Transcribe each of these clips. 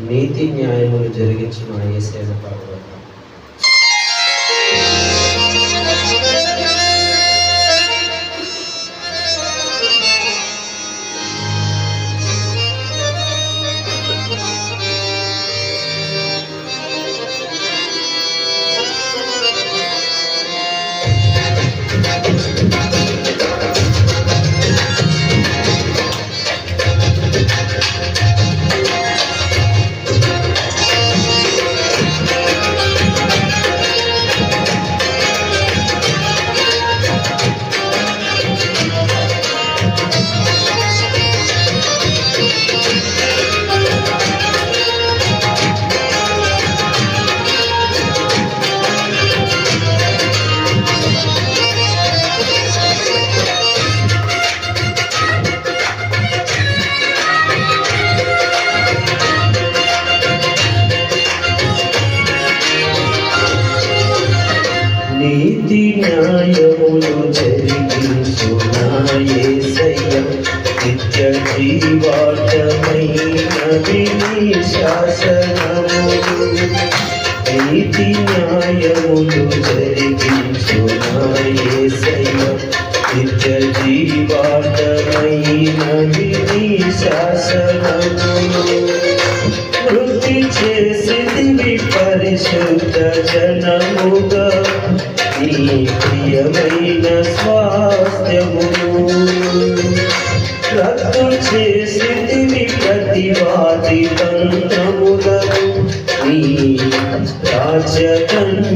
నీతి న్యాయములు జరిగించిన ఏసేద పాడదాం న్యాయములు జరిగించున్నాయేసయ్య నిత్య జీవాటమైనవి శాసనములు నీతి న్యాయములు జరిగించున్నాయేసయ్య నిత్య జీవాటమైనవి నీ శాసనములు చేసింది పరిశుద్ధ జనముగా. నీ ప్రియమైన స్వాస్థ్యమును రద్దు చేసింది ప్రతివాది తంత్రములను నీ రాజదండముతో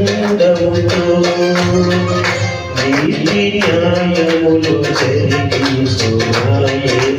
నీతి న్యాయములు జరిగించున్నాయేసయ్యా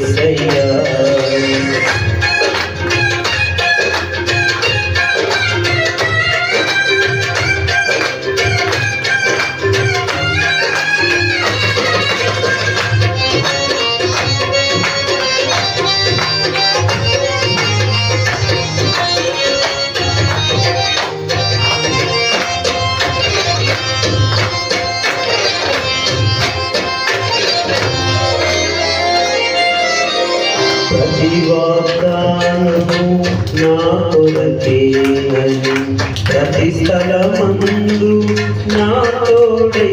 వాగ్దానము నా కొరకేనని ప్రతి స్థలమందు నా తోడై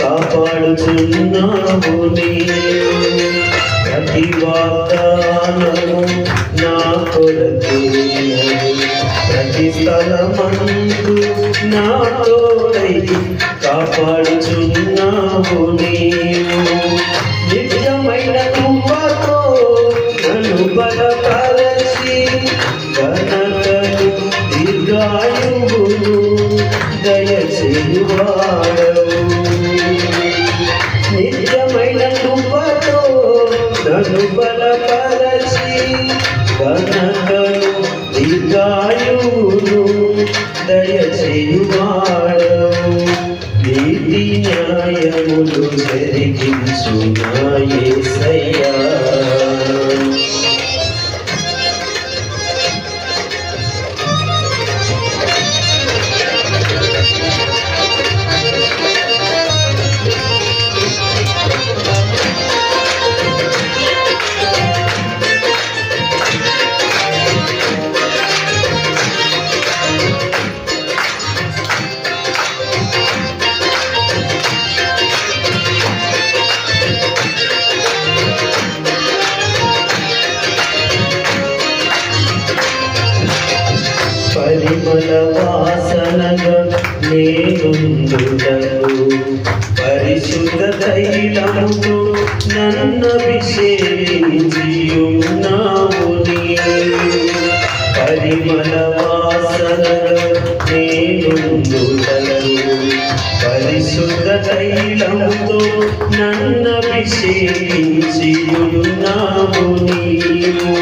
కాపాడుతున్నావు నేను ప్రతి వాగ్దానము నా కొరకేనని ప్రతి స్థలమందు నా తోడై కాపాడుచున్నావు నేను నన్ను బలపరచి ఘనతను దీర్ఘాయువును దయచేయువాడవు. నీతి న్యాయములు జరిగించున్నాయేసయ్యా పరిమళ నేనుందుటకు పరిశుద్ధ తైలముతో నన్ను అభిషేకించియున్నావు నీవు. పరిమళ వాసనగా నేనుందుటకు పరిశుద్ధ తైలముతో నన్ను అభిషేకించియున్నావు నీవు.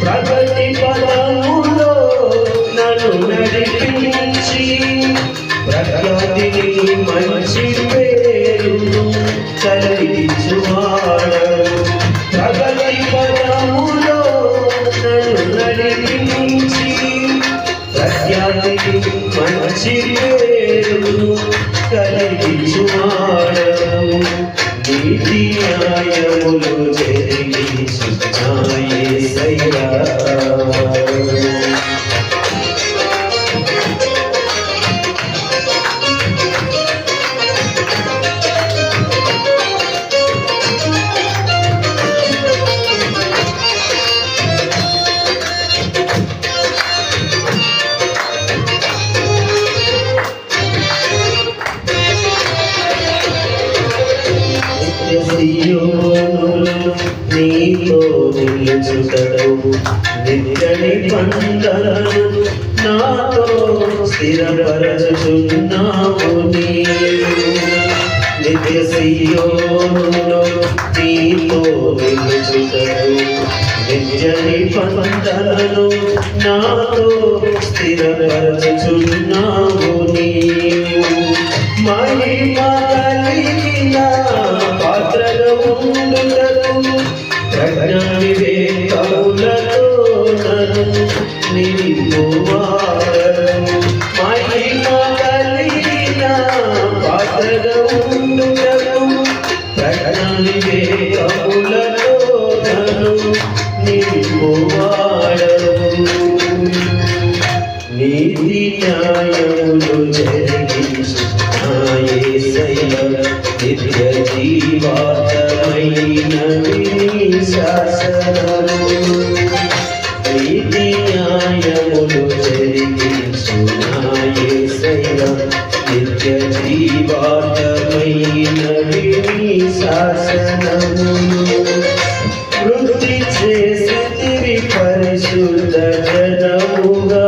ప్రగతి పదములో నన్ను నడిపించి ప్రఖ్యాతిని మంచి పేరును కలిగించువాడవు నిత్య నిబంధనను నాతో స్థిరపరచుచున్నావు నీవు. నిత్య సియోనులో నీతో నిలుచుటవు నిన్నని నిబంధనను నాతో స్థిరపరచుచున్నావు నీవు. మహిమ కలిగిన వివేకములతో నన్ను నింపువాడను నీతి న్యాయములు జరిగించు నిత్య నిత్య నీ శాసనము వృద్ధి చేసితివి పరిశుద్ధ జనముగా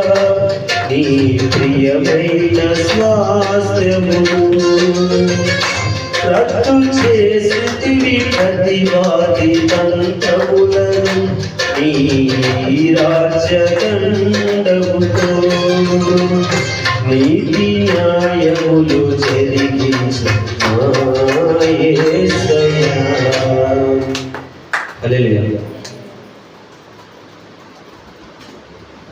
నీ ప్రియమైన స్వాస్థ్యము రద్దు చేసితివి ప్రతివాది తంత్రములను నీ రాజ్యదండముతో నీతి న్యాయములు జరిగించు